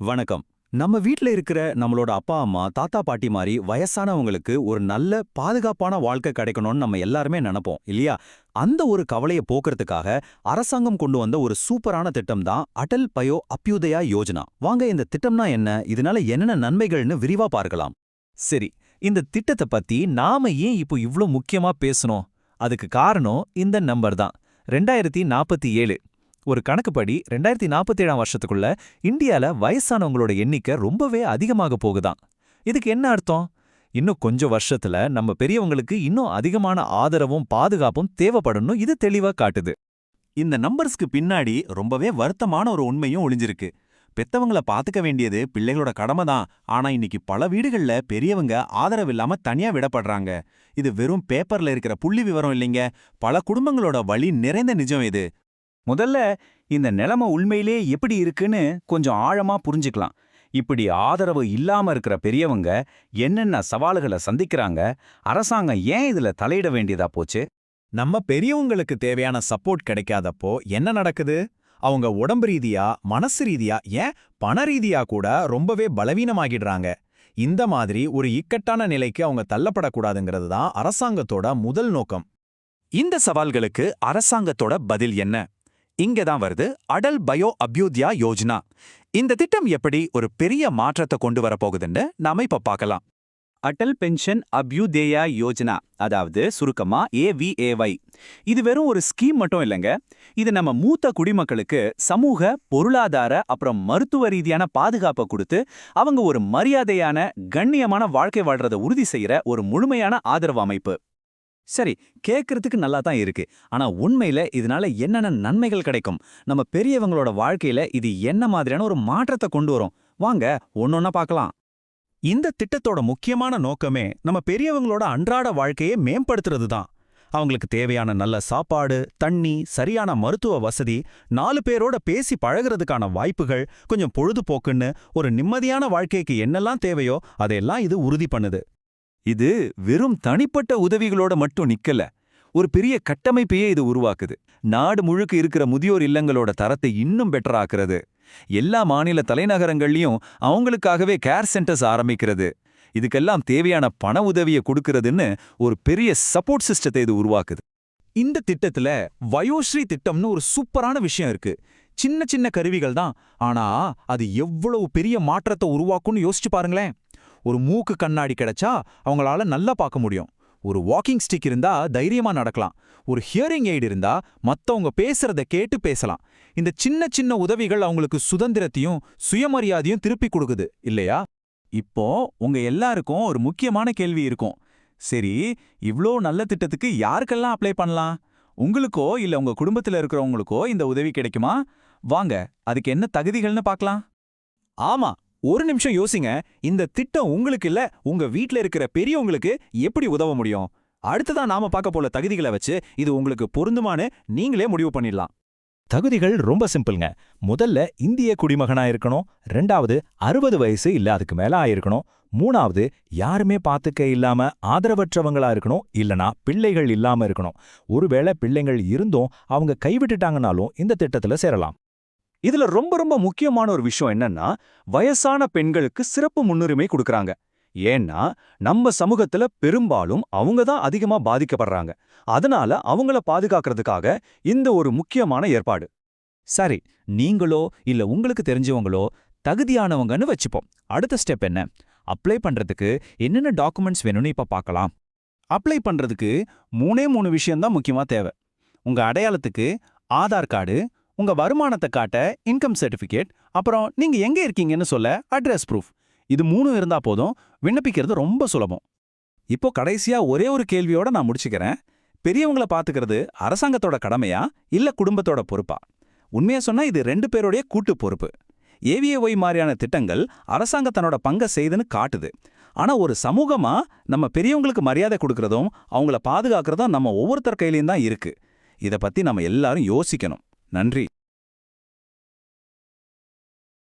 வணக்கம். நம்ம வீட்ல இருக்கிற நம்மளோட அப்பா அம்மா தாத்தா பாட்டி மாதிரி வயசானவங்களுக்கு ஒரு நல்ல பாதுகாப்பான வாழ்க்கை கிடைக்கணும்னு நம்ம எல்லாருமே நினைப்போம் இல்லையா? அந்த ஒரு கவலையை போக்குறதுக்காக அரசாங்கம் கொண்டு வந்த ஒரு சூப்பரான திட்டம் தான் அடல் பயோ அப்யுதயா யோஜனா. வாங்க இந்த திட்டம்னா என்ன? இதனால என்னென்ன நன்மைகள்னு விரிவா பார்க்கலாம். சரி இந்த திட்டத்தை பத்தி நாம ஏன் இப்போ இவ்ளோ முக்கியமா பேசணும் அதுக்கு காரணம் இந்த நம்பர் தான். ரெண்டாயிரத்தி நாற்பத்தி ஏழு ஒரு கணக்குப்படி ரெண்டாயிரத்தி நாற்பத்தேழாம் வருஷத்துக்குள்ள இந்தியால வயசானவங்களோட எண்ணிக்கை ரொம்பவே அதிகமாக போகுதாம். இதுக்கு என்ன அர்த்தம்? இன்னும் கொஞ்சம் வருஷத்துல நம்ம பெரியவங்களுக்கு இன்னும் அதிகமான ஆதரவும் பாதுகாப்பும் தேவைப்படணும் இது தெளிவா காட்டுது. இந்த நம்பர்ஸ்க்கு பின்னாடி ரொம்பவே வருத்தமான ஒரு உண்மையும் ஒளிஞ்சிருக்கு. பெத்தவங்கள பாத்துக்க வேண்டியது பிள்ளைகளோட கடமை தான். ஆனா இன்னைக்கு பல வீடுகள்ல பெரியவங்க ஆதரவு இல்லாம தனியா விடப்படுறாங்க. இது வெறும் பேப்பர்ல இருக்கிற புள்ளி விவரம் இல்லைங்க. பல குடும்பங்களோட வழி நிறைந்த நிஜம் இது. முதல்ல இந்த நிலைமை உண்மையிலே எப்படி இருக்குன்னு கொஞ்சம் ஆழமா புரிஞ்சுக்கலாம். இப்படி ஆதரவு இல்லாம இருக்கிற பெரியவங்க என்னென்ன சவால்களை சந்திக்கிறாங்க அரசாங்கம் ஏன் இதுல தலையிட வேண்டியதா போச்சு? நம்ம பெரியவங்களுக்கு தேவையான சப்போர்ட் கிடைக்காதப்போ என்ன நடக்குது? அவங்க உடம்பு ரீதியா மனசு ரீதியா ஏன் பண ரீதியா கூட ரொம்பவே பலவீனமாகிடுறாங்க. இந்த மாதிரி ஒரு இக்கட்டான நிலைக்கு அவங்க தள்ளப்படக்கூடாதுங்கிறது தான் அரசாங்கத்தோட முதல் நோக்கம். இந்த சவால்களுக்கு அரசாங்கத்தோட பதில் என்ன? இங்க தான் வருது அடல் பயோ அபியூத்யா யோஜனா. இந்த திட்டம் எப்படி ஒரு பெரிய மாற்றத்தை கொண்டு வரப்போகுதுன்னு நாம இப்ப பார்க்கலாம். அடல் பென்ஷன் அபியுதேயா யோஜனா அதாவது சுருக்கமா ஏவிஏஒய் இது வெறும் ஒரு ஸ்கீம் மட்டும் இல்லைங்க. இது நம்ம மூத்த குடிமக்களுக்கு சமூக பொருளாதார அப்புறம் மருத்துவ ரீதியான பாதுகாப்பை கொடுத்து அவங்க ஒரு மரியாதையான கண்ணியமான வாழ்க்கை வாழ்றதை உறுதி செய்யற ஒரு முழுமையான ஆதரவு அமைப்பு. சரி கேட்கறதுக்கு நல்லா தான் இருக்கு. ஆனா உண்மையில இதனால என்னென்ன நன்மைகள் கிடைக்கும்? நம்ம பெரியவங்களோட வாழ்க்கையில இது என்ன மாதிரியான ஒரு மாற்றத்தை கொண்டு வரும்? வாங்க ஒன்னொன்னா பார்க்கலாம். இந்த திட்டத்தோட முக்கியமான நோக்கமே நம்ம பெரியவங்களோட அன்றாட வாழ்க்கையை மேம்படுத்துறது தான் அவங்களுக்கு தேவையான நல்ல சாப்பாடு தண்ணி சரியான மருத்துவ வசதி நாலு பேரோட பேசி பழகுறதுக்கான வாய்ப்புகள் கொஞ்சம் பொழுதுபோக்குன்னு ஒரு நிம்மதியான வாழ்க்கைக்கு என்னெல்லாம் தேவையோ அதையெல்லாம் இது உறுதி பண்ணுது. இது வெறும் தனிப்பட்ட உதவிகளோட மட்டும் நிக்கல. ஒரு பெரிய கட்டமைப்பையே இது உருவாக்குது. நாடு முழுக்க இருக்கிற முதியோர் இல்லங்களோட தரத்தை இன்னும் பெட்டராக்குறது எல்லா மாநில தலைநகரங்கள்லயும் அவங்களுக்காகவே கேர் சென்டர்ஸ் ஆரம்பிக்கிறது. இதுக்கெல்லாம் தேவையான பண உதவியை கொடுக்கறதுன்னு ஒரு பெரிய சப்போர்ட் சிஸ்டத்தை இது உருவாக்குது. இந்த திட்டத்துல வயோஸ்ரீ திட்டம்னு ஒரு சூப்பரான விஷயம் இருக்கு. சின்ன சின்ன கருவிகள் தான். ஆனா அது எவ்வளவு பெரிய மாற்றத்தை உருவாக்கும்னு யோசிச்சு பாருங்களேன். ஒரு மூக்கு கண்ணாடி கிடைச்சா அவங்களால நல்லா பார்க்க முடியும். ஒரு வாக்கிங் ஸ்டிக் இருந்தா தைரியமா நடக்கலாம். ஒரு ஹியரிங் எய்டு இருந்தா மத்தவங்க பேசுறத கேட்டு பேசலாம். இந்த சின்ன சின்ன உதவிகள் அவங்களுக்கு சுதந்திரத்தையும் சுயமரியாதையும் திருப்பி கொடுக்குது இல்லையா? இப்போ உங்க எல்லாருக்கும் ஒரு முக்கியமான கேள்வி இருக்கும். சரி இவ்ளோ நல்ல திட்டத்துக்கு யாருக்கெல்லாம் அப்ளை பண்ணலாம்? உங்களுக்கோ இல்ல உங்க குடும்பத்துல இருக்கிறவங்களுக்கோ இந்த உதவி கிடைக்குமா? வாங்க அதுக்கு என்ன தகுதிகள்னு பார்க்கலாம். ஆமா ஒரு நிமிஷம் யோசிங்க. இந்த திட்டம் உங்களுக்கு இல்ல உங்க வீட்ல இருக்கிற பெரியவங்களுக்கு எப்படி உதவ முடியும்? அடுத்ததா நாம பார்க்க போல தகுதிகளை வச்சு இது உங்களுக்கு பொருந்துமானு நீங்களே முடிவு பண்ணிடலாம். தகுதிகள் ரொம்ப சிம்பிள்ங்க. முதல்ல இந்திய குடிமகனா இருக்கணும். ரெண்டாவது அறுபது வயசு இல்ல அதுக்கு மேல ஆயிருக்கணும். மூணாவது யாருமே பாத்துக்க இல்லாம ஆதரவற்றவங்களா இருக்கணும். இல்லனா பிள்ளைகள் இல்லாம இருக்கணும். ஒருவேளை பிள்ளைங்கள் இருந்தும் அவங்க கைவிட்டுட்டாங்கனாலும் இந்த திட்டத்துல சேரலாம். இதுல ரொம்ப ரொம்ப முக்கியமான ஒரு விஷயம் என்னன்னா வயசான பெண்களுக்கு சிறப்பு முன்னுரிமை கொடுக்கறாங்க. ஏன்னா நம்ம சமூகத்துல பெரும்பாலும் அவங்க தான் அதிகமா பாதிக்கப்படுறாங்க. அதனால அவங்கள பாதுகாக்கிறதுக்காக இந்த ஒரு முக்கியமான ஏற்பாடு. சரி நீங்களோ இல்ல உங்களுக்கு தெரிஞ்சவங்களோ தகுதியானவங்கன்னு வச்சுப்போம். அடுத்த ஸ்டெப் என்ன? அப்ளை பண்றதுக்கு என்னென்ன டாக்குமெண்ட்ஸ் வேணும்னு இப்ப பார்க்கலாம் அப்ளை பண்றதுக்கு மூணே மூணு விஷயம்தான் முக்கியமா தேவை. உங்க அடையாளத்துக்கு ஆதார் கார்டு உங்க வருமானத்தை காட்ட இன்கம் சர்டிஃபிகேட் அப்புறம் நீங்க எங்க இருக்கீங்கன்னு சொல்ல அட்ரஸ் ப்ரூஃப் இது மூணும் இருந்தா போதும். விண்ணப்பிக்கிறது ரொம்ப சுலபம். இப்போ கடைசியா ஒரே ஒரு கேள்வியோட நான் முடிச்சுக்கிறேன். பெரியவங்கள பார்த்துக்கிறது அரசாங்கத்தோட கடமையா இல்ல குடும்பத்தோட பொறுப்பா? உண்மையா சொன்னா இது ரெண்டு பேருடைய கூட்டு பொறுப்பு. ஏவிஏஒய் மாதிரியான திட்டங்கள் அரசாங்கம் தன்னோட பங்கை செய்துன்னு காட்டுது. ஆனா ஒரு சமூகமா நம்ம பெரியவங்களுக்கு மரியாதை கொடுக்கறதும் அவங்கள பாதுகாக்கிறதும் நம்ம ஒவ்வொருத்தர் கையிலையும் தான் இருக்கு. இத பத்தி நம்ம எல்லாரும் யோசிக்கணும். நன்றி.